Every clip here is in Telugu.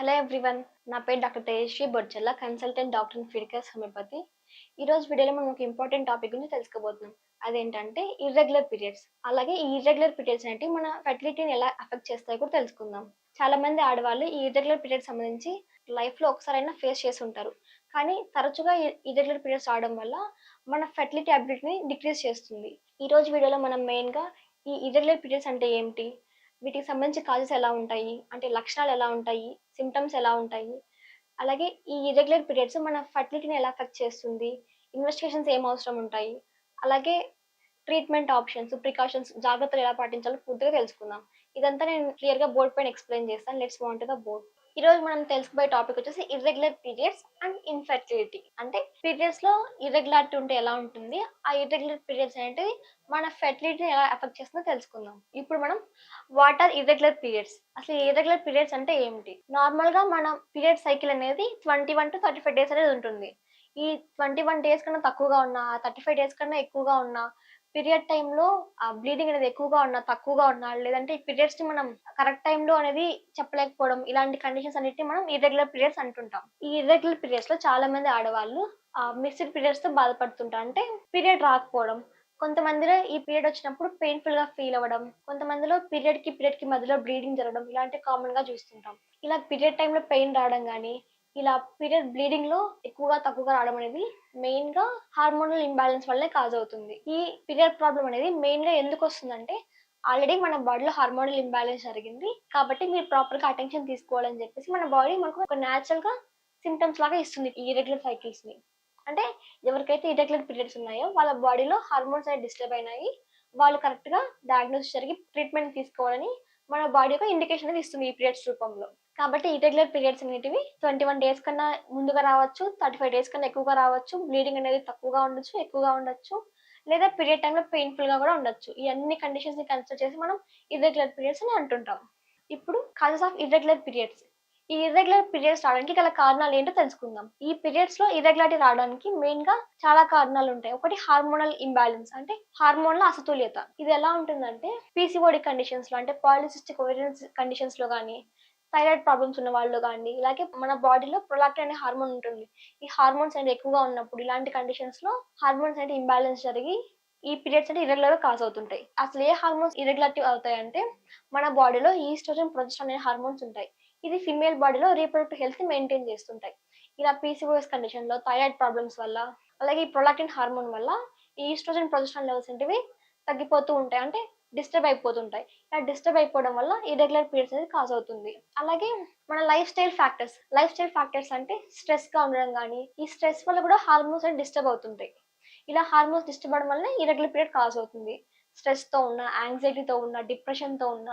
హలో ఎవ్రీవన్ నా పేరు doctor Tejaswi Bodchalla consultant doctor in Phidicus homeopathy ఈరోజు వీడియోలో మనం ఒక ఇంపార్టెంట్ టాపిక్ గురించి తెలుసుకోబోతున్నాం. అదేంటంటే ఇర్రెగ్యులర్ పీరియడ్స్ అలాగే ఈ ఇర్రెగ్యులర్ పీరియడ్స్ అంటే మన ఫెర్టిలిటీని ఎలా అఫెక్ట్ చేస్తాయో కూడా తెలుసుకుందాం. చాలా మంది ఆడవాళ్ళు ఈ ఇర్రెగ్యులర్ పీరియడ్స్ సంబంధించి లైఫ్లో ఒకసారైనా ఫేస్ చేసి ఉంటారు కానీ తరచుగా ఇర్రెగ్యులర్ పీరియడ్స్ రావడం వల్ల మన ఫెర్టిలిటీ అబిలిటీని డిక్రీజ్ చేస్తుంది. ఈరోజు వీడియోలో మనం మెయిన్గా ఈ ఇర్రెగ్యులర్ పీరియడ్స్ అంటే ఏమిటి? వీటికి సంబంధించి కాజెస్ ఎలా ఉంటాయి? అంటే లక్షణాలు ఎలా ఉంటాయి? సిమ్టమ్స్ ఎలా ఉంటాయి? అలాగే ఈ ఇర్రెగ్యులర్ పీరియడ్స్ మన ఫర్టిలిటీని ఎలా అఫెక్ట్ చేస్తుంది? ఇన్వెస్టిగేషన్స్ ఏం అవసరం ఉంటాయి? అలాగే ట్రీట్మెంట్ ఆప్షన్స్ ప్రికాషన్స్ జాగ్రత్తలు ఎలా పాటించాలో పూర్తిగా తెలుసుకుందాం. ఇదంతా నేను క్లియర్గా బోర్డ్ పైన ఎక్స్ప్లెయిన్ చేస్తాను. లెట్స్ వాంట్ ద బోర్డ్ ఈరోజు మనం తెలుసుకోబోయే టాపిక్ వచ్చేసి ఇర్రెగ్యులర్ పీరియడ్స్ అండ్ ఇన్ఫెర్టిలిటీ అంటే పీరియడ్స్లో ఇర్రెగ్యులారిటీ ఉంటే ఎలా ఉంటుంది? ఆ ఇర్రెగ్యులర్ పీరియడ్స్ అనేటివి మన ఫెర్టిలిటీని ఎలా ఎఫెక్ట్ చేస్తుందో తెలుసుకుందాం. ఇప్పుడు మనం వాట్ ఆర్ ఇర్రెగ్యులర్ పీరియడ్స్ అసలు ఇర్రెగ్యులర్ పీరియడ్స్ అంటే ఏమిటి? నార్మల్గా మన పీరియడ్ సైకిల్ అనేది twenty one to thirty five days అనేది ఉంటుంది. ఈ ట్వంటీ వన్ డేస్ కన్నా తక్కువగా ఉన్నా థర్టీ ఫైవ్ డేస్ కన్నా ఎక్కువగా ఉన్నా పీరియడ్ టైంలో ఆ బ్లీడింగ్ అనేది ఎక్కువగా ఉన్నా తక్కువగా ఉన్నా లేదంటే ఈ పీరియడ్స్ని మనం కరెక్ట్ టైంలో అనేది చెప్పలేకపోవడం ఇలాంటి కండిషన్స్ అన్నిటిని మనం ఇర్రెగ్యులర్ పీరియడ్స్ అంటుంటాం. ఈ ఇర్రెగ్యులర్ పీరియడ్స్లో చాలా మంది ఆడవాళ్ళు మిక్స్డ్ పీరియడ్స్తో బాధపడుతుంటారు. అంటే పీరియడ్ రాకపోవడం కొంతమందిలో ఈ పీరియడ్ వచ్చినప్పుడు పెయిన్ఫుల్గా ఫీల్ అవ్వడం కొంతమందిలో పీరియడ్కి పీరియడ్కి మధ్యలో బ్లీడింగ్ జరగడం ఇలాంటి కామన్గా చూస్తుంటాం. ఇలా పీరియడ్ టైంలో పెయిన్ రావడం కానీ ఇలా పీరియడ్ బ్లీడింగ్లో ఎక్కువగా తక్కువగా రావడం అనేది మెయిన్గా హార్మోనల్ ఇంబ్యాలెన్స్ వల్లే కాజ్ అవుతుంది. ఈ పీరియడ్ ప్రాబ్లం అనేది మెయిన్గా ఎందుకు వస్తుందంటే ఆల్రెడీ మన బాడీలో హార్మోనల్ ఇంబ్యాలెన్స్ జరిగింది. కాబట్టి మీరు ప్రాపర్గా అటెన్షన్ తీసుకోవాలని చెప్పేసి మన బాడీ మనకు ఒక న్యాచురల్గా సిమ్టమ్స్ లాగా ఇస్తుంది ఈ ఇరెగ్యులర్ సైకిల్స్ని. అంటే ఎవరికైతే ఇరెగ్యులర్ పీరియడ్స్ ఉన్నాయో వాళ్ళ బాడీలో హార్మోన్స్ అనేవి డిస్టర్బ్ అయినాయి. వాళ్ళు కరెక్ట్గా డయాగ్నోస్ జరిగి ట్రీట్మెంట్ తీసుకోవాలని మన బాడీ యొక్క ఇండికేషన్ అనేది ఇస్తుంది ఈ పీరియడ్స్ రూపంలో. కాబట్టి ఇరెగ్యులర్ పీరియడ్స్ అనేటివి ట్వంటీ వన్ డేస్ కన్నా ముందుగా రావచ్చు థర్టీ ఫైవ్ డేస్ కన్నా ఎక్కువగా రావచ్చు బ్లీడింగ్ అనేది తక్కువగా ఉండొచ్చు ఎక్కువగా ఉండొచ్చు లేదా పీరియడ్ టైంలో పెయిన్ఫుల్గా కూడా ఉండొచ్చు. ఈ అన్ని కండిషన్స్ని కన్సిడర్ చేసి మనం ఇర్రెగ్యులర్ పీరియడ్స్ అని అంటుంటాం. ఇప్పుడు కాజెస్ ఆఫ్ ఇర్రెగ్యులర్ పీరియడ్స్ ఈ ఇర్రెగ్యులర్ పీరియడ్స్ రావడానికి గల కారణాలు ఏంటో తెలుసుకుందాం. ఈ పీరియడ్స్లో ఇర్రెగ్యులారిటీ రావడానికి మెయిన్గా చాలా కారణాలు ఉంటాయి. ఒకటి హార్మోనల్ ఇంబ్యాలెన్స్ అంటే హార్మోన్ల అసతుల్యత. ఇది ఎలా ఉంటుందంటే పీసీఓడి కండిషన్స్లో అంటే పాలిసిస్టిక్ ఓవరియన్స్ కండిషన్స్లో కానీ థైరాయిడ్ ప్రాబ్లమ్స్ ఉన్న వాళ్ళు కానీ ఇలాగే మన బాడీలో ప్రొలాక్టిన్ అనే హార్మోన్ ఉంటుంది. ఈ హార్మోన్స్ అనేది ఎక్కువగా ఉన్నప్పుడు ఇలాంటి కండిషన్స్లో హార్మోన్స్ అనేది ఇంబ్యాలెన్స్ జరిగి ఈ పీరియడ్స్ అంటే ఇరెగ్యులర్గా కాజ్ అవుతుంటాయి. అసలు ఏ హార్మోన్స్ ఇరెగ్యులారిటీ అవుతాయంటే మన బాడీలో ఈస్ట్రోజన్ ప్రొజెస్ట్రాన్ అనే హార్మోన్స్ ఉంటాయి. ఇది ఫిమేల్ బాడీలో రీప్రొడక్టివ్ హెల్త్ మెయింటైన్ చేస్తుంటాయి. ఇలా పీసీఓఎస్ కండిషన్లో థైరాయిడ్ ప్రాబ్లమ్స్ వల్ల అలాగే ఈ ప్రొలాక్టిన్ హార్మోన్ వల్ల ఈ ఈస్ట్రోజన్ ప్రొజెస్ట్రాన్ లెవెల్స్ అనేవి తగ్గిపోతూ ఉంటాయి. అంటే డిస్టర్బ్ అయిపోతుంటాయి. ఇలా డిస్టర్బ్ అయిపోవడం వల్ల ఇర్రెగ్యులర్ పీరియడ్స్ అనేది కాజ్ అవుతుంది. అలాగే మన life style factors life style factors అంటే స్ట్రెస్గా ఉండడం కానీ ఈ స్ట్రెస్ వల్ల కూడా హార్మోన్స్ అనేది డిస్టర్బ్ అవుతుంటాయి. ఇలా హార్మోన్స్ డిస్టర్బ్ అవడం వల్ల ఇర్రెగ్యులర్ పీరియడ్ కాజ్ అవుతుంది. స్ట్రెస్తో ఉన్న యాంగ్జైటీతో ఉన్న డిప్రెషన్తో ఉన్న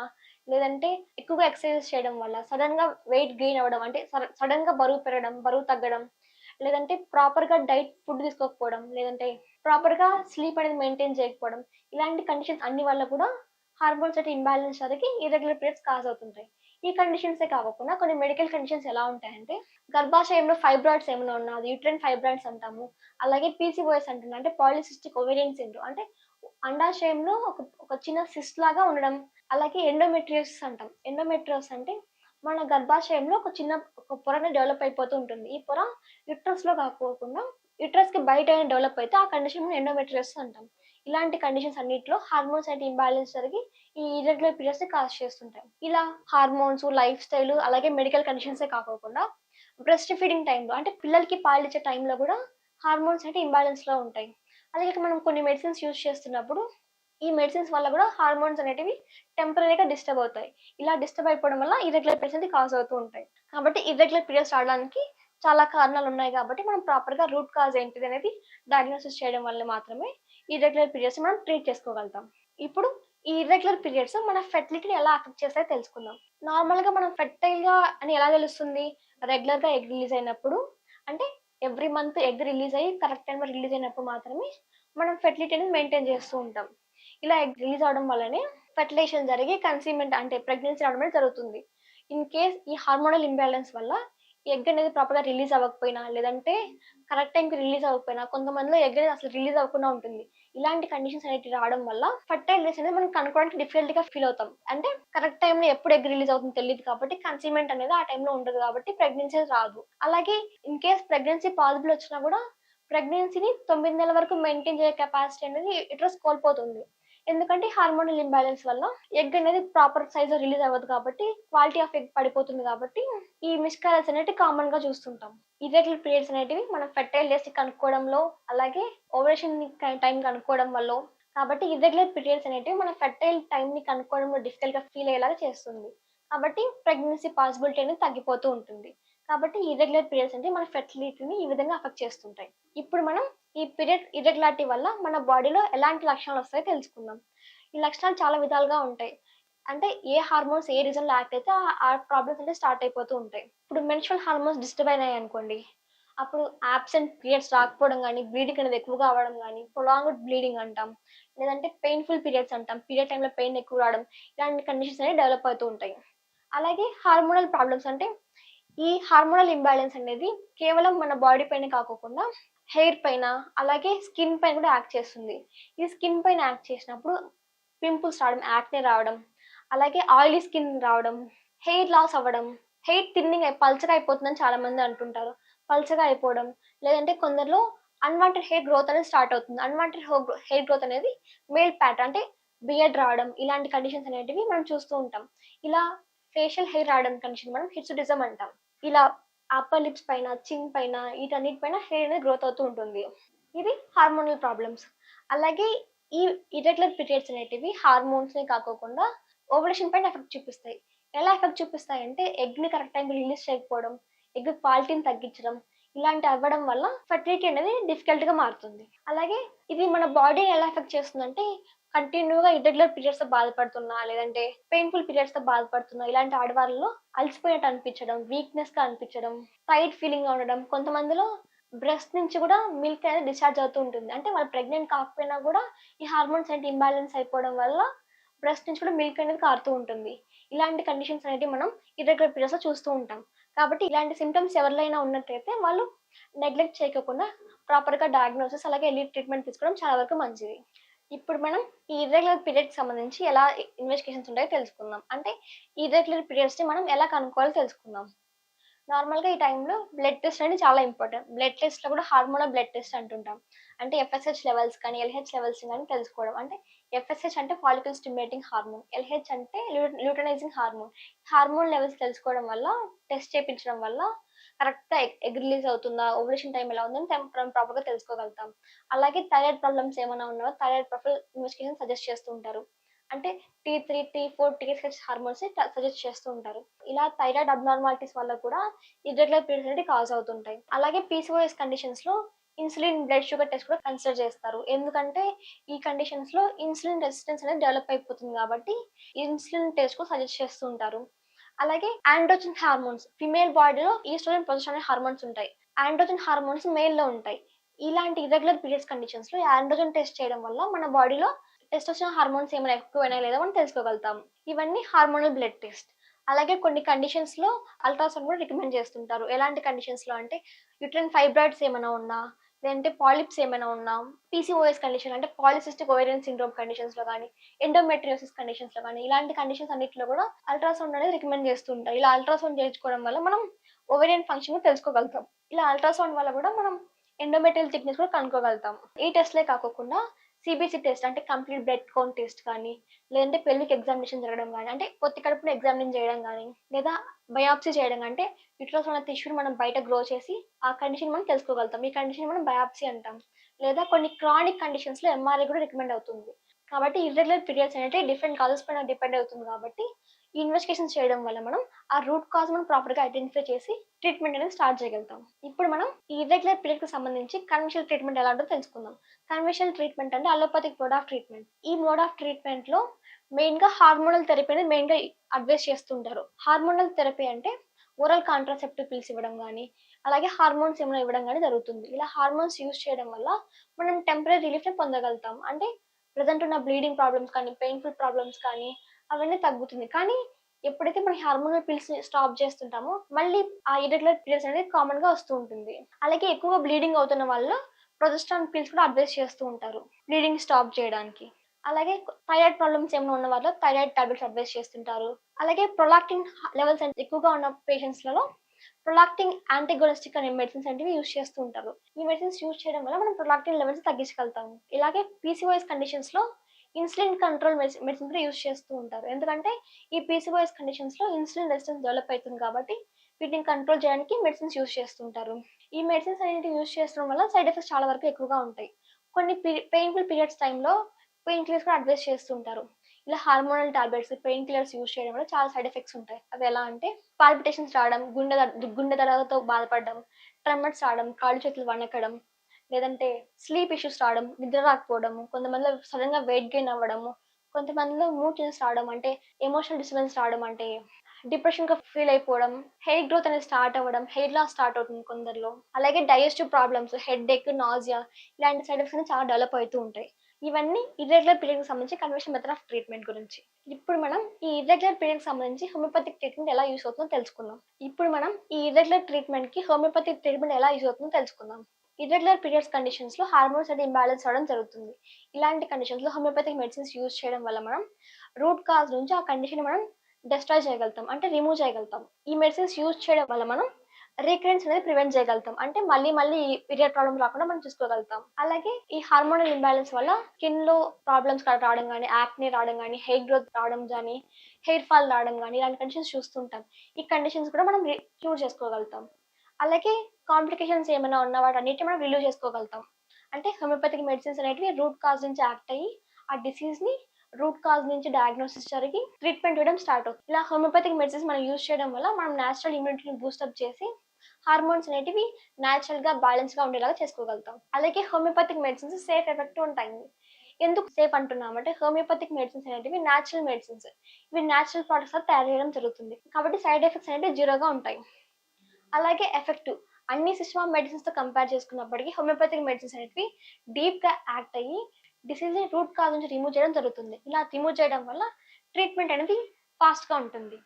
లేదంటే ఎక్కువగా ఎక్సర్సైజ్ చేయడం వల్ల సడన్గా వెయిట్ గెయిన్ అవ్వడం అంటే సడన్గా బరువు పెరగడం బరువు తగ్గడం లేదంటే ప్రాపర్గా డైట్ ఫుడ్ తీసుకోకపోవడం లేదంటే ప్రాపర్గా స్లీప్ అనేది మెయింటైన్ చేయకపోవడం. ఇలాంటి కండిషన్స్ అన్ని వల్ల కూడా హార్మోన్స్ అంటే ఇంబ్యాలెన్స్ జరిగి ఇర్రెగ్యులర్ పీరియడ్స్ కాజ్ అవుతుంటాయి. ఈ కండిషన్సే కాకుండా కొన్ని మెడికల్ కండిషన్స్ ఎలా ఉంటాయంటే గర్భాశయంలో ఫైబ్రాయిడ్స్ ఏమైనా ఉన్నది యూట్రైన్ ఫైబ్రాయిడ్స్ అంటాము అలాగే పీసీఓఎస్ అంటున్నా అంటే పాలిసిస్టిక్ ఒవేరియన్ సిండ్రోమ్ అంటే అండాశయంలో ఒక ఒక చిన్న సిస్ట్ లాగా ఉండడం అలాగే ఎండోమెట్రియోసిస్ అంటాం. ఎండోమెట్రియోస్ అంటే మన గర్భాశయంలో ఒక చిన్న ఒక పొరనే డెవలప్ అయిపోతూ ఉంటుంది. ఈ పొర యుట్రస్లో కాకోకుండా కి బయట డెవలప్ అయితే ఆ కండిషన్ ఎండోమెట్రియస్ అంటాం. ఇలాంటి కండిషన్స్ అన్నింటిలో హార్మోన్స్ అయితే ఇంబ్యాలెన్స్ జరిగి ఈ ఇరగ్యులర్ పీరియడ్స్ కాజ్ చేస్తుంటాయి. ఇలా హార్మోన్స్ లైఫ్ స్టైల్ అలాగే మెడికల్ కండిషన్సే కాకోకుండా బ్రెస్ట్ ఫీడింగ్ టైంలో అంటే పిల్లలకి పాలిచ్చే టైంలో కూడా హార్మోన్స్ అయితే ఇంబ్యాలెన్స్లో ఉంటాయి. అలాగే మనం కొన్ని మెడిసిన్స్ యూజ్ చేస్తున్నప్పుడు ఈ మెడిసిన్స్ వల్ల కూడా హార్మోన్స్ అనేటివి టెంపరీగా డిస్టర్బ్ అవుతాయి. ఇలా డిస్టర్బ్ అయిపోవడం వల్ల ఇరగ్యులర్ పీరియడ్స్ అనేది కాజ్ అవుతూ ఉంటాయి. కాబట్టి ఇరగ్యులర్ పీరియడ్స్ రావడానికి చాలా కారణాలు ఉన్నాయి కాబట్టి మనం ప్రాపర్గా రూట్ కాజ్ ఏంటిది అనేది డయాగ్నోసిస్ చేయడం వల్ల మాత్రమే ఇర్రెగ్యులర్ పీరియడ్స్ మనం ట్రీట్ చేసుకోగలుగుతాం. ఇప్పుడు ఈ ఇర్రెగ్యులర్ పీరియడ్స్ మన ఫెర్టిలిటీని ఎలా అఫెక్ట్ చేస్తాయో తెలుసుకుందాం. నార్మల్గా మనం ఫెర్టైల్గా అని ఎలా తెలుస్తుంది? రెగ్యులర్గా ఎగ్ రిలీజ్ అయినప్పుడు అంటే ఎవ్రీ మంత్ ఎగ్ రిలీజ్ అయ్యి కరెక్ట్ టైంలో రిలీజ్ అయినప్పుడు మాత్రమే మనం ఫెర్టిలిటీని మెయింటైన్ చేస్తూ ఉంటాం. ఇలా ఎగ్ రిలీజ్ అవడం వల్లనే ఫెర్టిలైజేషన్ జరిగి కన్సీవ్మెంట్ అంటే ప్రెగ్నెన్సీ రావడం అనేది జరుగుతుంది. ఇన్ కేస్ ఈ హార్మోనల్ ఇంబ్యాలెన్స్ వల్ల ఎగ్ అనేది ప్రాపర్‌గా రిలీజ్ అవ్వకపోయినా, లేదంటే కరెక్ట్ టైంకి రిలీజ్ అవ్వకపోయినా, కొంతమందిలో ఎగ్ అనేది అసలు రిలీజ్ అవ్వకుండా ఉంటుంది. ఇలాంటి కండిషన్స్ అనేటివి రావడం వల్ల ఫర్టైల్ డేస్ అనేది మనం కనుక్కోవడానికి డిఫికల్ట్‌గా ఫీల్ అవుతాం. అంటే కరెక్ట్ టైంలో ఎప్పుడు ఎగ్ రిలీజ్ అవుతుంది తెలీదు కాబట్టి కన్సీమెంట్ అనేది ఆ టైంలో ఉండదు కాబట్టి ప్రెగ్నెన్సీ రాదు. అలాగే ఇన్ కేస్ ప్రెగ్నెన్సీ పాజిబుల్ వచ్చినా కూడా ప్రెగ్నెన్సీని తొమ్మిది నెలల వరకు మెయింటైన్ చేసే కెపాసిటీ అనేది ఇట్రస్ కోల్పోతుంది. ఎందుకంటే హార్మోనల్ ఇంబ్యాలెన్స్ వల్ల ఎగ్ అనేది ప్రాపర్ సైజ్ రిలీజ్ అవ్వదు కాబట్టి క్వాలిటీ ఆఫ్ ఎగ్ పడిపోతుంది కాబట్టి ఈ మిస్‌క్యారేజ్ అనేటివి కామన్‌గా చూస్తుంటాం. ఇర్రెగ్యులర్ పీరియడ్స్ అనేటివి మనం ఫెర్టైల్ డేస్ కనుక్కోవడంలో, అలాగే ఓవరేషన్ టైం కనుక్కోవడం వల్ల కాబట్టి ఇర్రెగ్యులర్ పీరియడ్స్ అనేటివి మన ఫెర్టైల్ టైంని కనుక్కోవడంలో డిఫికల్ట్‌గా ఫీల్ అయ్యేలాగా చేస్తుంది. కాబట్టి ప్రెగ్నెన్సీ పాసిబిలిటీ అనేది తగ్గిపోతూ ఉంటుంది. కాబట్టి ఇర్రెగ్యులర్ పీరియడ్స్ అంటే మన ఫెర్టిలిటీని ఈ విధంగా అఫెక్ట్ చేస్తుంటాయి. ఇప్పుడు మనం ఈ పీరియడ్ ఇర్రెగ్యులారిటీ వల్ల మన బాడీలో ఎలాంటి లక్షణాలు వస్తాయో తెలుసుకుందాం. ఈ లక్షణాలు చాలా విధాలుగా ఉంటాయి. అంటే ఏ హార్మోన్స్ ఏ రీజన్‌లో యాక్ట్ అయితే ఆ ప్రాబ్లమ్స్ అంటే స్టార్ట్ అయిపోతూ ఉంటాయి. ఇప్పుడు మెన్స్ట్రల్ హార్మోన్స్ డిస్టర్బ్ అయినాయనుకోండి, అప్పుడు యాబ్సెంట్ పీరియడ్స్ రాకపోవడం కానీ బ్లీడింగ్ అనేది ఎక్కువగా అవ్వడం కానీ ప్రొలాంగ్డ్ బ్లీడింగ్ అంటాం. లేదంటే పెయిన్‌ఫుల్ పీరియడ్స్ అంటాం. పీరియడ్ టైంలో పెయిన్ ఎక్కువ రావడం ఇలాంటి కండిషన్స్ అనేవి డెవలప్ అవుతూ ఉంటాయి. అలాగే హార్మోనల్ ప్రాబ్లమ్స్ అంటే ఈ హార్మోనల్ ఇంబ్యాలెన్స్ అనేది కేవలం మన బాడీ పైన కాకోకుండా హెయిర్ పైన, అలాగే స్కిన్ పైన కూడా యాక్ట్ చేస్తుంది. ఈ స్కిన్ పైన యాక్ట్ చేసినప్పుడు పింపుల్స్ రావడం, యాక్నే రావడం, అలాగే ఆయిలీ స్కిన్ రావడం, హెయిర్ లాస్ అవ్వడం, హెయిర్ థిన్నింగ్ అయి పల్చగా అయిపోతుందని చాలా మంది అంటుంటారు. పల్చగా అయిపోవడం, లేదంటే కొందరిలో అన్‌వాంటెడ్ హెయిర్ గ్రోత్ అనేది స్టార్ట్ అవుతుంది. అన్‌వాంటెడ్ హో హెయిర్ గ్రోత్ అనేది మేల్ ప్యాటర్న్ అంటే బియర్డ్ రావడం ఇలాంటి కండిషన్స్ అనేటివి మనం చూస్తూ ఉంటాం. ఇలా ఫేషియల్ హెయిర్ రావడం కండిషన్ మనం హిర్సుటిజం అంటాం. ఇలా అప్పర్ లిప్స్ పైన, చిన్ పైన వీటన్నిటి పైన హెయిర్ అనేది గ్రోత్ అవుతూ ఉంటుంది. ఇది హార్మోనల్ ప్రాబ్లమ్స్. అలాగే ఈ ఇర్రెగ్యులర్ పీరియడ్స్ అనేటివి హార్మోన్స్‌నే కాకోకుండా ఓవరేషన్ పైన ఎఫెక్ట్ చూపిస్తాయి. ఎలా ఎఫెక్ట్ చూపిస్తాయి అంటే ఎగ్‌ని కరెక్ట్ టైంకి రిలీజ్ చేయకపోవడం, ఎగ్ క్వాలిటీని తగ్గించడం ఇలాంటివి అవ్వడం వల్ల ఫర్టిలిటీ అనేది డిఫికల్ట్‌గా మారుతుంది. అలాగే ఇది మన బాడీని ఎలా ఎఫెక్ట్ చేస్తుందంటే కంటిన్యూ‌గా ఇర్రెగ్యులర్ పీరియడ్స్‌తో బాధపడుతున్నా, లేదంటే పెయిన్‌ఫుల్ పీరియడ్స్‌తో బాధపడుతున్నా ఇలాంటి ఆడవాళ్ళలో అలసిపోయినట్టు అనిపించడం, వీక్‌నెస్‌గా అనిపించడం, టైట్ ఫీలింగ్‌గా ఉండడం, కొంతమందిలో బ్రెస్ట్ నుంచి కూడా మిల్క్ అనేది డిశ్చార్జ్ అవుతూ ఉంటుంది. అంటే వాళ్ళు ప్రెగ్నెంట్ కాకపోయినా కూడా ఈ హార్మోన్స్ అనేది ఇంబాలెన్స్ అయిపోవడం వల్ల బ్రెస్ట్ నుంచి కూడా మిల్క్ అనేది కారుతూ ఉంటుంది. ఇలాంటి కండిషన్స్ అనేవి మనం ఇర్రెగ్యులర్ పీరియడ్స్‌లో చూస్తూ ఉంటాం. కాబట్టి ఇలాంటి సిమ్టమ్స్ ఎవరిలో ఉన్నట్టయితే వాళ్ళు నెగ్లెక్ట్ చేయకుండా ప్రాపర్‌గా డయాగ్నోసిస్ అలాగే ఎర్లీ ట్రీట్మెంట్ తీసుకోవడం చాలా వరకు మంచిది. ఇప్పుడు మనం ఈ ఇర్రెగ్యులర్ పీరియడ్స్‌కి సంబంధించి ఎలా ఇన్వెస్టిగేషన్స్ ఉంటాయో తెలుసుకుందాం. అంటే ఈ ఇర్రెగ్యులర్ పీరియడ్స్‌ని మనం ఎలా కనుక్కోవాలో తెలుసుకుందాం. నార్మల్‌గా ఈ టైంలో బ్లడ్ టెస్ట్ అనేది చాలా ఇంపార్టెంట్. బ్లడ్ టెస్ట్‌లో కూడా హార్మోనల్ బ్లడ్ టెస్ట్ అంటుంటాం. అంటే ఎఫ్ఎస్‌హెచ్ లెవెల్స్ కానీ, ఎల్‌హెచ్ లెవెల్స్ కానీ తెలుసుకోవడం. అంటే ఎఫ్ఎస్‌హెచ్ అంటే ఫాలికల్ స్టిమ్యులేటింగ్ హార్మోన్. ఎల్‌హెచ్ అంటే luteinizing luteinizing hormone. Hormone levels తెలుసుకోవడం వల్ల, టెస్ట్ చేయించడం వల్ల కరెక్ట్‌గా ఎగ్ ఎగ్ రిలీజ్ అవుతుందా, ఓవరేషన్ టైం ఎలా ఉందని ప్రాపర్గా ప్రాపర్‌గా తెలుసుకోగలుగుతాం. అలాగే థైరాయిడ్ ప్రాబ్లమ్స్ ఏమైనా ఉన్నా థైరాయిడ్ ప్రొఫైల్ ఇన్వెస్టిగేషన్ సజెస్ట్ చేస్తూ ఉంటారు. అంటే T three T four T six hormones suggest చేస్తూ ఉంటారు. ఇలా థైరాయిడ్ అబ్నార్మాలిటీస్ వల్ల కూడా ఇర్రెగ్యులర్ పీరియడ్స్ అనేది కాజ్ అవుతుంటాయి. అలాగే పీసీఓఎస్ కండిషన్స్‌లో ఇన్సులిన్ బ్లడ్ షుగర్ టెస్ట్ కూడా కన్సిడర్ చేస్తారు. ఎందుకంటే ఈ కండిషన్స్‌లో ఇన్సులిన్ రెసిస్టెన్స్ అనేది డెవలప్ అయిపోతుంది కాబట్టి ఇన్సులిన్ టెస్ట్ కూడా సజెస్ట్ చేస్తూ ఉంటారు. అలాగే ఆండ్రోజెన్ హార్మోన్స్ ఫిమేల్ బాడీలో ఈస్ట్రోజన్, ప్రొజెస్టెరాన్ అనే హార్మోన్స్ ఉంటాయి. ఆండ్రోజెన్ హార్మోన్స్ మేల్‌లో ఉంటాయి. ఇలాంటి ఇర్రెగ్యులర్ పీరియడ్స్ కండిషన్స్‌లో లో ఆండ్రోజెన్ టెస్ట్ చేయడం వల్ల మన బాడీలో టెస్టోస్టెరాన్ హార్మోన్స్ ఏమైనా ఎక్కువైనా లేదా మనం తెలుసుకోగలుగుతాం. ఇవన్నీ హార్మోనల్ బ్లడ్ టెస్ట్. అలాగే కొన్ని కండిషన్స్‌లో అల్ట్రాసౌండ్ కూడా రికమెండ్ చేస్తుంటారు. ఎలాంటి కండిషన్స్‌లో అంటే యూట్రైన్ ఫైబ్రాయిడ్స్ ఏమైనా ఉన్నా, లేదంటే పాలిప్స్ ఏమైనా ఉన్నా, పీసీఓఎస్ కండిషన్ అంటే పాలిసిస్టిక్ ఓవేరియన్ సిండ్రోమ్ కండిషన్స్‌లో కానీ ఎండోమెట్రియోసిస్ కండిషన్స్‌లో కానీ ఇలాంటి కండిషన్స్ అన్నిటిలో కూడా అల్ట్రాసౌండ్ అనేది రికమెండ్ చేస్తుంటారు ఇలా అల్ట్రాసౌండ్ చేయించుకోవడం వల్ల మనం ఓవేరియన్ ఫంక్షన్ తెలుసుకోగలుగుతాం. ఇలా అల్ట్రాసౌండ్ వల్ల కూడా మనం ఎండోమెట్రియల్ థిక్‌నెస్ కూడా కనుక్కోగలుగుతాం. ఈ టెస్ట్‌లే కాకుండా సీబీసీ టెస్ట్ అంటే కంప్లీట్ బ్లడ్ కౌంట్ టెస్ట్ కానీ, లేదంటే పెళ్ళికి ఎగ్జామినేషన్ జరగడం కానీ అంటే పొత్తి కడుపున ఎగ్జామినేషన్ చేయడం కానీ లేదా బయాప్సీ చేయడం అంటే యూట్రస్ ఉన్న టిష్యూని మనం బయట గ్రో చేసి ఆ కండిషన్ మనం తెలుసుకోగలుగుతాం. ఈ కండిషన్ మనం బయాప్సీ అంటాం. లేదా కొన్ని క్రానిక్ కండిషన్స్‌లో ఎంఆర్ఐ కూడా రికమెండ్ అవుతుంది. కాబట్టి ఇర్రెగ్యులర్ పీరియడ్స్ అనేటివి డిఫరెంట్ కాజెస్ పైన డిపెండ్ అవుతుంది కాబట్టి ఈ ఇన్వెస్టిగేషన్స్ చేయడం వల్ల మనం ఆ రూట్ కాజ్ మనం ప్రాపర్‌గా ఐడెంటిఫై చేసి ట్రీట్మెంట్ అనేది స్టార్ట్ చేయగలుగుతాం. ఇప్పుడు మనం ఈ పీరియడ్ పీరియడ్‌కి సంబంధించి కన్వెన్షనల్ ట్రీట్మెంట్ ఎలా ఉంటుందో తెలుసుకుందాం. కన్వెన్షనల్ ట్రీట్మెంట్ అంటే అలోపతిక్ మోడ్ ఆఫ్ ట్రీట్మెంట్. ఈ మోడ్ ఆఫ్ ట్రీట్మెంట్‌లో మెయిన్‌గా హార్మోనల్ థెరపీ అనేది మెయిన్‌గా అడ్వైస్ చేస్తుంటారు. హార్మోనల్ థెరపీ అంటే ఓరల్ కాంట్రాసెప్టివ్ పిల్స్ ఇవ్వడం కానీ అలాగే హార్మోన్స్ ఏమైనా ఇవ్వడం కానీ జరుగుతుంది. ఇలా హార్మోన్స్ యూజ్ చేయడం వల్ల మనం టెంపరీ రిలీఫ్‌ని పొందగలుగుతాం. అంటే ప్రెజెంట్ ఉన్న బ్లీడింగ్ ప్రాబ్లమ్స్ కానీ, పెయిన్‌ఫుల్ ప్రాబ్లమ్స్ కానీ అవన్నీ తగ్గుతుంది. కానీ ఎప్పుడైతే మనం హార్మోనల్ పిల్స్ స్టాప్ చేస్తుంటామో మళ్ళీ ఆ ఇర్రెగ్యులర్ పీరియడ్స్ అనేది కామన్గా వస్తూ ఉంటుంది. అలాగే ఎక్కువగా బ్లీడింగ్ అవుతున్న వాళ్ళు ప్రొజెస్ట్రాన్ పిల్స్ కూడా అడ్వైస్ చేస్తూ ఉంటారు బ్లీడింగ్ స్టాప్ చేయడానికి. అలాగే థైరాయిడ్ ప్రాబ్లమ్స్ ఏమైనా ఉన్న వాళ్ళు థైరాయిడ్ టాబ్లెట్స్ అడ్వైస్ చేస్తుంటారు. అలాగే ప్రొలాక్టిన్ లెవెల్స్ ఎక్కువగా ఉన్న పేషెంట్స్లలో ప్రొలాక్టింగ్ యాంటీగోనిస్టిక్ అనే మెడిసిన్స్ అనేవి యూస్ చేస్తూ ఉంటారు. ఈ మెడిసిన్స్ యూస్ చేయడం వల్ల మనం ప్రొలాక్టిన్ లెవెల్స్ తగ్గించగలుగుతాము. ఇలాగే పీసీఓఎస్ కండిషన్స్లో ఇన్సులిన్ కంట్రోల్ మెడిసిన్ కూడా యూస్ చేస్తూ ఉంటారు. ఎందుకంటే ఈ పీసీఓఎస్ కండిషన్స్లో ఇన్సులిన్ రెసిస్టెన్స్ డెవలప్ అవుతుంది కాబట్టి వీటిని కంట్రోల్ చేయడానికి మెడిసిన్స్ యూస్ చేస్తుంటారు ఈ మెడిసిన్స్ అనేది యూస్ చేస్తడం వల్ల సైడ్ ఎఫెక్ట్స్ చాలా వరకు ఎక్కువగా ఉంటాయి. కొన్ని పెయిన్ఫుల్ పీరియడ్స్ టైంలో పెయిన్ కిల్లర్స్ కూడా అడ్వైస్ చేస్తుంటారు ఇలా hormonal tablets pain killers use చేయడం వల్ల చాలా సైడ్ ఎఫెక్ట్స్ ఉంటాయి. అవి ఎలా అంటే పాల్పిటేషన్స్ రావడం గుండె గుండె దడతో బాధపడడం ట్రెమర్స్ రావడం కాళ్ళు చేతులు వణకడం లేదంటే స్లీప్ ఇష్యూస్ రావడం నిద్ర రాకపోవడము కొంతమందిలో సడన్గా వెయిట్ గెయిన్ అవ్వడము కొంతమందిలో మూడ్ చేంజెస్ రావడం అంటే ఎమోషనల్ డిస్టర్బెన్స్ రావడం అంటే డిప్రెషన్గా ఫీల్ అయిపోవడం హెయిర్ గ్రోత్ అనేది స్టార్ట్ అవ్వడం హెయిర్ లాస్ స్టార్ట్ అవుతుంది కొందరిలో. అలాగే digestive problems headache nausea ఇలాంటి సైడ్ ఎఫెక్ట్స్ అనేవి చాలా డెవలప్ అవుతూ ఉంటాయి. ఇవన్నీ ఇర్రెగ్యులర్ పీరియడ్ సంబంధించి కన్వర్షన్ మెథడ్ ఆఫ్ ట్రీట్మెంట్ గురించి. ఇప్పుడు మనం ఈ ఇర్రెగ్యులర్ పీరియడ్ సంబంధించి హోమియోపతిక్ ట్రీట్మెంట్ ఎలా యూస్ అవుతుందో తెలుసుకుందాం. ఇప్పుడు మనం ఈ ఇర్రెగ్యులర్ ట్రీట్మెంట్కి హోమియోపతిక్ ట్రీట్మెంట్ ఎలా యూస్ అవుతుందో తెలుసుకుందాం. ఇర్రెగ్యులర్ పీరియడ్స్ కండిషన్స్లో హార్మోన్స్ అనేది ఇంబ్యాలెన్స్ అవడం జరుగుతుంది. ఇలాంటి కండిషన్స్లో హోమియోపతిక్ మెడిసిన్స్ యూజ్ చేయడం వల్ల మనం రూట్ కాజ్ నుంచి ఆ కండిషన్ మనం డిస్ట్రాయ్ చేయగలుగుతాం అంటే రిమూవ్ చేయగలుగుతాం. ఈ మెడిసిన్స్ యూజ్ చేయడం వల్ల మనం రీకరెన్స్ అనేది ప్రివెంట్ చేయగలుగుతాం. అంటే మళ్ళీ మళ్ళీ పీరియడ్ ప్రాబ్లమ్ రాకుండా మనం చూసుకోగలుగుతాం. అలాగే ఈ హార్మోనల్ ఇంబ్యాలెన్స్ వల్ల స్కిన్లో ప్రాబ్లమ్స్ రావడం కానీ యాక్నే రావడం కానీ హెయిర్ గ్రోత్ రావడం కానీ హెయిర్ ఫాల్ రావడం కానీ ఇలాంటి కండిషన్స్ చూస్తుంటాం. ఈ కండిషన్స్ కూడా మనం క్యూర్ చేసుకోగలుగుతాం. అలాగే కాంప్లికేషన్స్ ఏమైనా ఉన్న వాటన్నిటి మనం రిలీవ్ చేసుకోగలుగుతాం. అంటే హోమియోపతిక్ మెడిసిన్స్ అనేటివి రూట్ కాజ్ నుంచి యాక్ట్ అయ్యి ఆ డిసీజ్ని రూట్ కాజ్ నుంచి డయాగ్నోసిస్ జరిగి ట్రీట్మెంట్ ఇవ్వడం స్టార్ట్ అవుతుంది. ఇలా హోమియోపతిక్ మెడిసిన్స్ మనం యూజ్ చేయడం వల్ల మనం నేచురల్ ఇమ్యూనిటీని బూస్టప్ చేసి హార్మోన్స్ అనేటివి న్యాచురల్గా బ్యాలెన్స్గా ఉండేలాగా చేసుకోగలుగుతాం. అలాగే హోమియోపతిక్ మెడిసిన్స్ సేఫ్ ఎఫెక్ట్ ఉంటాయి. ఎందుకు సేఫ్ అంటున్నామంటే హోమియోపతిక్ మెడిసిన్స్ అనేటివి న్యాచురల్ మెడిసిన్స్ ఇవి న్యాచురల్ ప్రొడక్ట్స్ తయారు చేయడం జరుగుతుంది. కాబట్టి సైడ్ ఎఫెక్ట్స్ అనేవి జీరోగా ఉంటాయి. అలాగే ఎఫెక్టివ్. అన్ని సిస్టమ్ ఆఫ్ మెడిసిన్స్తో కంపేర్ చేసుకున్నప్పటికీ హోమియోపతిక్ మెడిసిన్స్ అనేవి డీప్గా యాక్ట్ అయ్యి డిసీజ్ రూట్ కాజ్ నుంచి రిమూవ్ చేయడం జరుగుతుంది. ఇలా రిమూవ్ చేయడం వల్ల ట్రీట్మెంట్ అనేది ఫాస్ట్గా ఉంటుంది.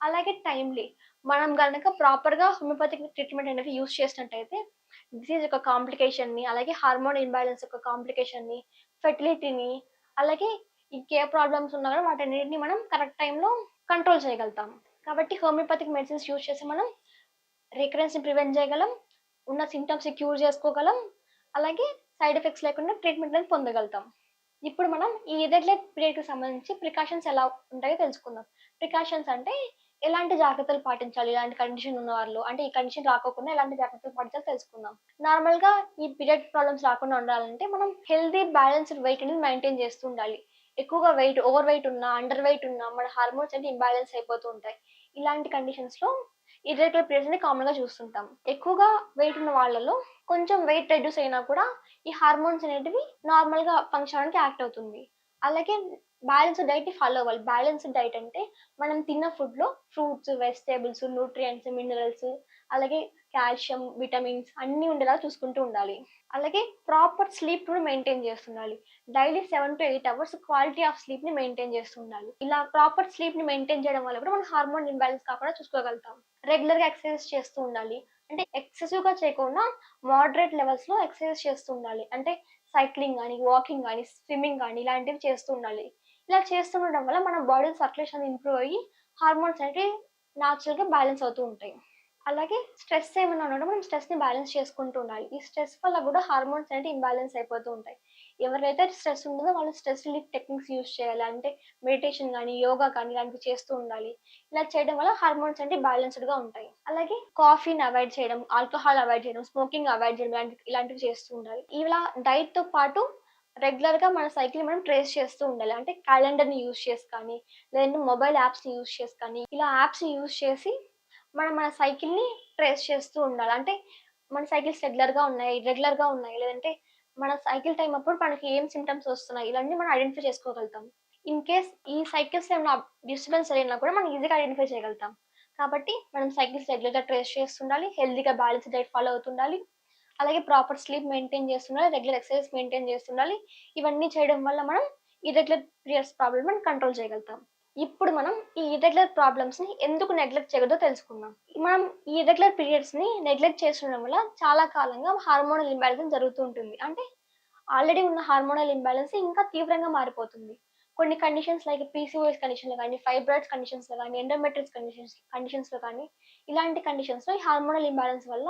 అలాగే టైమ్లీ. మనం కనుక ప్రాపర్గా హోమియోపతిక్ ట్రీట్మెంట్ అనేది యూస్ చేసినట్టయితే డిసీజ్ యొక్క కాంప్లికేషన్ని అలాగే హార్మోన్ ఇంబ్యాలెన్స్ యొక్క కాంప్లికేషన్ని ఫెర్టిలిటీని అలాగే ఇంకే ప్రాబ్లమ్స్ ఉన్నా కూడా వాటన్నిటిని మనం కరెక్ట్ టైంలో కంట్రోల్ చేయగలుగుతాం. కాబట్టి హోమియోపతిక్ మెడిసిన్స్ యూజ్ చేసి మనం రికరెన్స్ని ప్రివెంట్ చేయగలం ఉన్న సింటమ్స్ని క్యూర్ చేసుకోగలం అలాగే సైడ్ ఎఫెక్ట్స్ లేకుండా ట్రీట్మెంట్ అనేది పొందగలుగుతాం. ఇప్పుడు మనం ఈ ఇర్రెగ్యులర్ పీరియడ్కి సంబంధించి ప్రికాషన్స్ ఎలా ఉంటాయో తెలుసుకుందాం. ప్రికాషన్స్ అంటే ఎలాంటి జాగ్రత్తలు పాటించాలి? ఇలాంటి కండిషన్ ఉన్న వాళ్ళు అంటే ఈ కండిషన్ రాకోకుండా ఎలాంటి జాగ్రత్తలు పాటించాలో తెలుసుకుందాం. నార్మల్గా ఈ పీరియడ్ ప్రాబ్లమ్స్ రాకుండా ఉండాలంటే మనం హెల్దీ బ్యాలెన్స్డ్ వెయిట్ అనేది మెయింటైన్ చేస్తూ ఉండాలి. ఎక్కువగా వెయిట్ ఓవర్ వెయిట్ ఉన్నా అండర్ వెయిట్ ఉన్నా మన హార్మోన్స్ అంటే ఇంబ్యాలెన్స్ అయిపోతూ ఉంటాయి. ఇలాంటి కండిషన్స్లో ఇర్రెగ్యులర్ పీరియడ్స్ని కామన్గా చూస్తుంటాం. ఎక్కువగా వెయిట్ ఉన్న వాళ్ళలో కొంచెం వెయిట్ రెడ్యూస్ అయినా కూడా ఈ హార్మోన్స్ అనేటివి నార్మల్గా ఫంక్షన్ అవడానికి యాక్ట్ అవుతుంది. అలాగే బ్యాలెన్స్డ్ డైట్ని ఫాలో అవ్వాలి. బ్యాలెన్స్డ్ డైట్ అంటే మనం తిన్న ఫుడ్లో ఫ్రూట్స్ వెజిటేబుల్స్ న్యూట్రియంట్స్ మినరల్స్ అలాగే కాల్షియం విటమిన్స్ అన్ని ఉండేలా చూసుకుంటూ ఉండాలి. అలాగే ప్రాపర్ స్లీప్ కూడా maintain చేస్తుండాలి. Daily seven to eight hours quality of స్లీప్ని maintain చేస్తుండాలి. ఇలా ప్రాపర్ స్లీప్ని మెయింటైన్ చేయడం వల్ల కూడా మనం హార్మోన్ ఇంబ్యాలెన్స్ కాకుండా చూసుకోగలుగుతాం. రెగ్యులర్గా ఎక్సర్సైజ్ చేస్తూ ఉండాలి. అంటే ఎక్సెసివ్గా చేయకుండా మోడరేట్ లెవెల్స్లో ఎక్సర్సైజ్ చేస్తూ ఉండాలి. అంటే సైక్లింగ్ కానీ వాకింగ్ కానీ స్విమ్మింగ్ కానీ ఇలాంటివి చేస్తూ ఉండాలి. ఇలా చేస్తుండడం వల్ల మన బాడీ సర్క్యులేషన్ ఇంప్రూవ్ అయ్యి హార్మోన్స్ అనేవి న్యాచురల్గా బ్యాలెన్స్ అవుతూ ఉంటాయి. అలాగే స్ట్రెస్ ఏమైనా ఉండడం మనం స్ట్రెస్ని బ్యాలెన్స్ చేసుకుంటూ ఉండాలి. ఈ స్ట్రెస్ వల్ల కూడా హార్మోన్స్ అనేవి ఇంబ్యాలెన్స్ అయిపోతూ ఉంటాయి. ఎవరైతే స్ట్రెస్ ఉంటుందో వాళ్ళు స్ట్రెస్ రిలీఫ్ టెక్నిక్స్ యూజ్ చేయాలి. అంటే మెడిటేషన్ కానీ యోగా కానీ ఇలాంటివి చేస్తూ ఉండాలి. ఇలా చేయడం వల్ల హార్మోన్స్ అంటే బ్యాలెన్స్డ్గా ఉంటాయి. అలాగే కాఫీని అవాయిడ్ చేయడం ఆల్కహాల్ అవాయిడ్ చేయడం స్మోకింగ్ అవాయిడ్ చేయడం ఇలాంటి ఇలాంటివి చేస్తూ ఉండాలి. ఇలా డైట్తో పాటు రెగ్యులర్గా మన సైకిల్ మనం ట్రేస్ చేస్తూ ఉండాలి. అంటే క్యాలెండర్ని యూస్ చేసి కానీ లేదంటే మొబైల్ యాప్స్ని యూజ్ చేసి కానీ ఇలా యాప్స్ని చేసి మనం మన సైకిల్ని ట్రేస్ చేస్తూ ఉండాలి. అంటే మన సైకిల్స్ రెగ్యులర్గా ఉన్నాయి రెగ్యులర్గా ఉన్నాయి. లేదంటే మన సైకిల్ టైం అప్పుడు మనకి ఏం సిమ్టమ్స్ వస్తున్నాయి? ఇలాంటివి మనం ఐడెంటిఫై చేసుకోగలుగుతాం. ఇన్ కేస్ ఈ సైకిల్స్ ఏమైనా డిస్టర్బెన్స్ అయినా కూడా మనం ఈజీగా ఐడెంటిఫై చేయగలుగుతాం. కాబట్టి మనం సైకిల్స్ రెగ్యులర్గా ట్రేస్ చేస్తుండాలి హెల్దీగా బ్యాలెన్స్ డైట్ ఫాలో అవుతుండాలి. అలాగే ప్రాపర్ స్లీప్ మెయింటైన్ చేస్తుండాలి రెగ్యులర్ ఎక్సర్సైజ్ మెయింటైన్ చేస్తుండాలి. ఇవన్నీ చేయడం వల్ల మనం ఇర్రెగ్యులర్ పీరియడ్స్ ప్రాబ్లమ్ మనం కంట్రోల్ చేయగలుగుతాం. ఇప్పుడు మనం ఈ ఇర్రెగ్యులర్ ప్రాబ్లమ్స్ని ఎందుకు నెగ్లెక్ట్ చేయగలదో తెలుసుకుందాం. మనం ఈ ఇర్రెగ్యులర్ పీరియడ్స్ని నెగ్లెక్ట్ చేస్తుండడం వల్ల చాలా కాలంగా హార్మోనల్ ఇంబ్యాలెన్స్ జరుగుతూ ఉంటుంది. అంటే ఆల్రెడీ ఉన్న హార్మోనల్ ఇంబ్యాలెన్స్ ఇంకా తీవ్రంగా మారిపోతుంది. కొన్ని కండిషన్స్ లైక్ పీసీఓఎస్ కండిషన్లో కానీ ఫైబ్రాయిడ్స్ కండిషన్స్లో కానీ ఎండోమెట్రిక్స్ కండిషన్స్ కండిషన్స్లో కానీ ఇలాంటి కండిషన్స్లో ఈ హార్మోనల్ ఇంబ్యాలెన్స్ వల్ల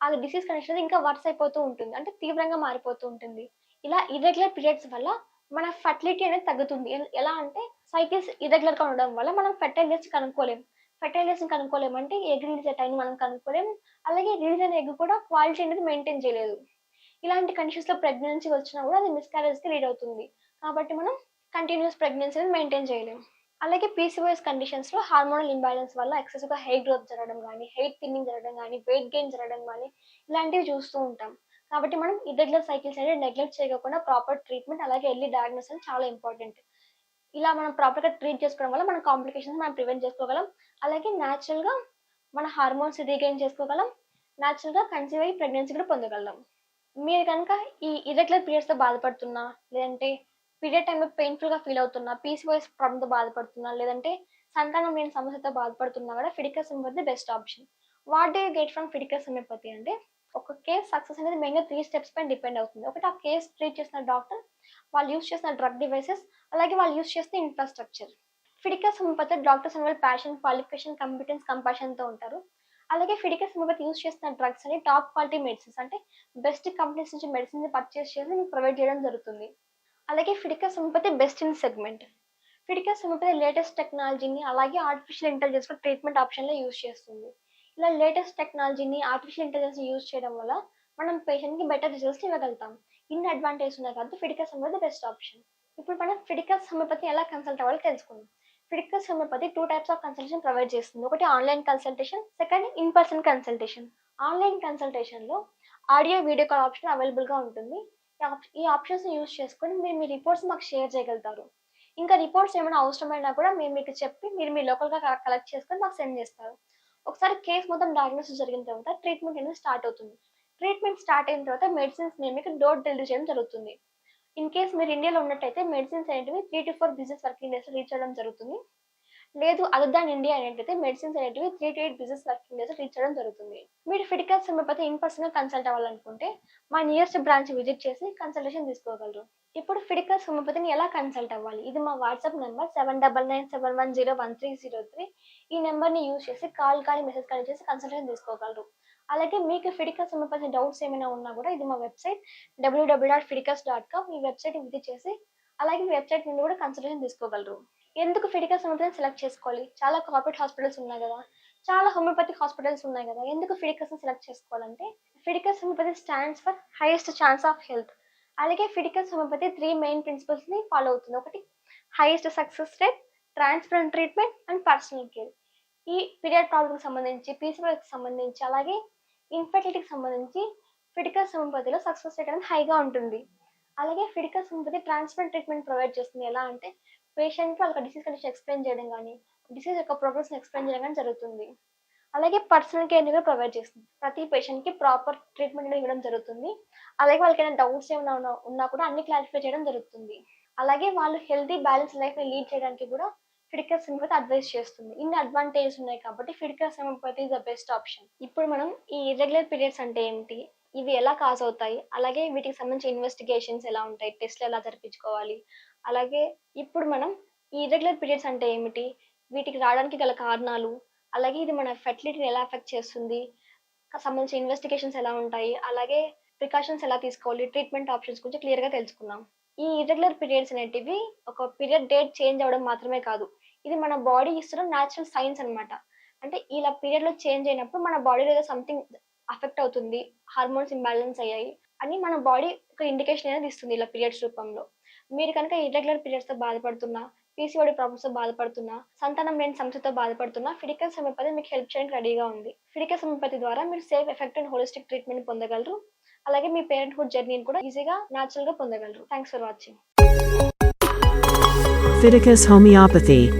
ఆ డిసీజ్ కండిషన్ ఇంకా వర్స్ అయిపోతూ ఉంటుంది. అంటే తీవ్రంగా మారిపోతూ ఉంటుంది. ఇలా ఇర్రెగ్యులర్ పీరియడ్స్ వల్ల మన ఫర్టిలిటీ అనేది తగ్గుతుంది. ఎలా అంటే సైకిల్స్ ఇర్రెగ్యులర్గా ఉండడం వల్ల మనం ఫెర్టైలైజర్స్ కనుక్కోలేం. ఫెర్టైలైజర్స్ డేస్ కనుక్కోలేం అంటే ఎగ్ రిలీజ్ టైం మనం కనుక్కోలేం. అలాగే రిలీజ్ అయిన ఎగ్ కూడా క్వాలిటీ అనేది మెయింటైన్ చేయలేదు. ఇలాంటి కండిషన్స్లో ప్రెగ్నెన్సీ వచ్చినా కూడా అది మిస్క్యారేజ్కి లీడ్ అవుతుంది. కాబట్టి మనం కంటిన్యూస్ ప్రెగ్నెన్సీ అనేది మెయింటైన్ చేయలేం. అలాగే పీసీఓఎస్ కండిషన్స్లో హార్మోనల్ ఇంబ్యాలెన్స్ వల్ల ఎక్సెసివ్గా హెయిర్ గ్రోత్ జరగడం కానీ హెయిర్ థిన్నింగ్ జరగడం కానీ వెయిట్ గెయిన్ జరగడం కానీ ఇలాంటివి చూస్తూ ఉంటాం. కాబట్టి మనం ఇర్రెగ్యులర్ సైకిల్స్ అనేది నెగ్లెక్ట్ చేయకుండా ప్రాపర్ ట్రీట్మెంట్ అలాగే ఎర్లీ డయాగ్నోసిస్ చాలా ఇంపార్టెంట్ ఇలా మనం ప్రాపర్గా ట్రీట్ చేసుకోవడం వల్ల మన కాంప్లికేషన్స్ మనం ప్రివెంట్ చేసుకోగలం. అలాగే న్యాచురల్గా మన హార్మోన్స్ రీగైన్ చేసుకోగలం. న్యాచురల్గా కన్సీవ్ అయ్యి ప్రెగ్నెన్సీ కూడా పొందగలం. మీరు కనుక ఈ ఇర్రెగ్యులర్ పీరియడ్స్తో బాధపడుతున్నా లేదంటే పీరియడ్ టైంలో పెయిన్ఫుల్గా ఫీల్ అవుతున్నా పీసీఓఎస్ ప్రాబ్లంతో బాధపడుతున్నా లేదంటే సంతానం లేని సమస్యతో బాధపడుతున్నా కూడా Phidicus homeopathy best option what they get from Phidicus homeopathy అంటే ఒక కేస్ సక్సెస్ అనేది మెయిన్గా త్రీ స్టెప్స్ పైన డిపెండ్ అవుతుంది. ఒకటి ఆ కేస్ ట్రీట్ చేసిన డాక్టర్ వాళ్ళు యూస్ చేసిన డ్రగ్ డివైసెస్ అలాగే వాళ్ళు యూస్ చేసిన infrastructure Phidicus homeopathy doctors and passion qualification competence కంపాషన్తో ఉంటారు. అలాగే ఫిడికస్ హోమియోపతి యూస్ చేసిన డ్రగ్స్ అని టాప్ క్వాలిటీ మెడిసిన్స్ అంటే బెస్ట్ కంపెనీస్ నుంచి మెడిసిన్స్ పర్చేస్ చేసి మీకు ప్రొవైడ్ చేయడం జరుగుతుంది. అలాగే Phidicus homeopathy best in segment Phidicus homeopathy latest టెక్నాలజీని అలాగే ఆర్టిఫిషియల్ ఇంటెలిజెన్స్ ట్రీట్మెంట్ ఆప్షన్లో యూస్ చేస్తుంది. ఇలా లేటెస్ట్ టెక్నాలజీని ఆర్టిఫిషియల్ ఇంటెలిజెన్స్ యూస్ చేయడం వల్ల మనం పేషెంట్కి బెటర్ రిజల్ట్స్ ఇవ్వగలుగుతాం. ఇన్ని అడ్వాంటేజ్ ఉన్నాయి కాబట్టి ఫిడికస్ హోమియోపతి బెస్ట్ ఆప్షన్ ఇప్పుడు మనం ఫిడికస్ హోమియోపతి ఎలా కన్సల్ట్ అవ్వాలో తెలుసుకుందాం. Phidicus homeopathy two types of consultation provide చేస్తుంది. ఒకటి online consultation second in person consultation online కన్సల్టేషన్లో audio video call option అవైలబుల్గా ఉంటుంది. ఈ ఈ ఆప్షన్స్ యూస్ చేసుకొని మీరు మీ రిపోర్ట్స్ మాకు షేర్ చేయగలుగుతారు. ఇంకా రిపోర్ట్స్ ఏమైనా అవసరమైనా కూడా మేము మీకు చెప్పి మీరు మీ లోకల్గా కలెక్ట్ చేసుకొని మాకు సెండ్ చేస్తారు. ఒకసారి కేసు మొత్తం డయాగ్నోసిస్ జరిగిన తర్వాత ట్రీట్మెంట్ అనేది స్టార్ట్ అవుతుంది. ట్రీట్మెంట్ స్టార్ట్ అయిన తర్వాత మెడిసిన్స్ నేను మీకు డోర్ డెలివరీ చేయడం జరుగుతుంది. ఇన్ కేస్ మీరు ఇండియాలో ఉన్నట్టయితే మెడిసిన్స్ అనేటివి three to four business working days reach అవ్వడం జరుగుతుంది. లేదు అదర్ దాన్ ఇండియా అనేటైతే మెడిసిన్స్ అనేటివి three to eight business working days reach అవ్వడం జరుగుతుంది. మీరు ఫిడికల్ సమయపతి ఇన్ పర్సన్గా కన్సల్ట్ అవ్వాలనుకుంటే మా నియరెస్ట్ బ్రాంచ్ విజిట్ చేసి కన్సల్టేషన్ తీసుకోగలరు. ఇప్పుడు ఫిడికల్ హోమియోపతిని ఎలా కన్సల్ట్ అవ్వాలి? ఇది మా WhatsApp number seven double nine seven one zero one three zero three ఈ నెంబర్ని యూజ్ చేసి కాల్ కానీ మెసేజ్ కానీ చేసి కన్సల్టేషన్ తీసుకోగలరు. అలాగే మీకు ఫిడికస్ సంబంధించిన డౌట్స్ ఏమైనా ఉన్నా కూడా ఇది మా website WWW dot Phidicus dot com ఈ వెబ్సైట్ విజిట్ చేసి అలాగే మీ వెబ్సైట్ నుండి కూడా కన్సల్టేషన్ తీసుకోగలరు. ఎందుకు ఫిడికస్ సంబంధించిన సెలెక్ట్ చేసుకోవాలి? చాలా కార్పొరేట్ హాస్పిటల్స్ ఉన్నాయి కదా. చాలా హోమియోపతిక్ హాస్పిటల్స్ ఉన్నాయి కదా. ఎందుకు ఫిడికస్ సెలెక్ట్ చేసుకోవాలంటే Phidicus homeopathy stands for highest chance of health అలాగే ఫిడికస్ హోమియోపతి త్రీ మెయిన్ ప్రిన్సిపల్స్ని ఫాలో అవుతుంది. ఒకటి highest success rate transparent treatment and personal care ఈ పీరియడ్ ప్రాబ్లమ్కి సంబంధించి పీసీఓకి సంబంధించి అలాగే ఇన్ఫర్టిలిటీకి సంబంధించి ఫిడికల్ హోమియోపతిలో సక్సెస్ రేట్ అనేది హైగా ఉంటుంది. అలాగే Phidicus homeopathy transparent treatment provide చేస్తుంది. ఎలా అంటే పేషెంట్కి వాళ్ళకి డిసీజ్ కండిషన్ ఎక్స్ప్లెయిన్ చేయడం కానీ డిసీజ్ యొక్క ప్రోగ్రెస్ని ఎక్స్ప్లెయిన్ చేయడం కానీ జరుగుతుంది. అలాగే పర్సనల్ కేర్ని కూడా ప్రొవైడ్ చేస్తుంది. ప్రతి పేషెంట్కి ప్రాపర్ ట్రీట్మెంట్ అనేది ఇవ్వడం జరుగుతుంది. అలాగే వాళ్ళకి ఏమైనా డౌట్స్ ఏమైనా ఉన్నా- ఉన్నా కూడా అన్ని క్లారిఫై చేయడం జరుగుతుంది. అలాగే వాళ్ళు హెల్తీ బ్యాలెన్స్ లైఫ్ని లీడ్ చేయడానికి కూడా ఫిడికస్ హోమియోపతి అడ్వైస్ చేస్తుంది. ఇన్ని అడ్వాంటేజెస్ ఉన్నాయి కాబట్టి Phidicus homeopathy is the best option ఇప్పుడు మనం ఈ ఇర్రెగ్యులర్ పీరియడ్స్ అంటే ఏంటి? ఇవి ఎలా కాజ్ అవుతాయి? అలాగే వీటికి సంబంధించి ఇన్వెస్టిగేషన్స్ ఎలా ఉంటాయి? టెస్ట్లు ఎలా జరిపించుకోవాలి? అలాగే ఇప్పుడు మనం ఈ ఇర్రెగ్యులర్ పీరియడ్స్ అంటే ఏమిటి? వీటికి రావడానికి గల కారణాలు? అలాగే ఇది మన ఫెర్టిలిటీని ఎలా ఎఫెక్ట్ చేస్తుంది? సంబంధించిన ఇన్వెస్టిగేషన్స్ ఎలా ఉంటాయి? అలాగే ప్రికాషన్స్ ఎలా తీసుకోవాలి? ట్రీట్మెంట్ ఆప్షన్స్ గురించి క్లియర్గా తెలుసుకుందాం. ఈ ఇర్రెగ్యులర్ పీరియడ్స్ అనేటివి ఒక పీరియడ్ డేట్ చేంజ్ అవ్వడం మాత్రమే కాదు. ఇది మన బాడీ ఇస్తున్న న్యాచురల్ సైన్స్ అనమాట అంటే ఇలా పీరియడ్లో చేంజ్ అయినప్పుడు మన బాడీలో ఏదో సంథింగ్ అఫెక్ట్ అవుతుంది హార్మోన్స్ ఇంబ్యాలెన్స్ అయ్యాయి అని మన బాడీ ఒక ఇండికేషన్ అనేది ఇస్తుంది ఇలా పీరియడ్స్ రూపంలో. మీరు కనుక ఇర్రెగ్యులర్ పీరియడ్స్తో బాధపడుతున్నా పీసీఓడి ప్రాబ్లమ్స్తో బాధపడుతున్నా సంతానం లేని సమస్యతో బాధపడుతున్నా ఫిడికల్ హోమియోపతి మీకు హెల్ప్ చేయడానికి రెడీగా ఉంది. ఫిడికల్ హోమియోపతి ద్వారా మీరు safe effect and holistic treatment పొందగలరు. అలాగే మీ పేరెంట్హుడ్ జర్నీని కూడా ఈజీగా న్యాచురల్గా పొందగలరు. Thanks for watching Pharmaceuticus Homeopathy.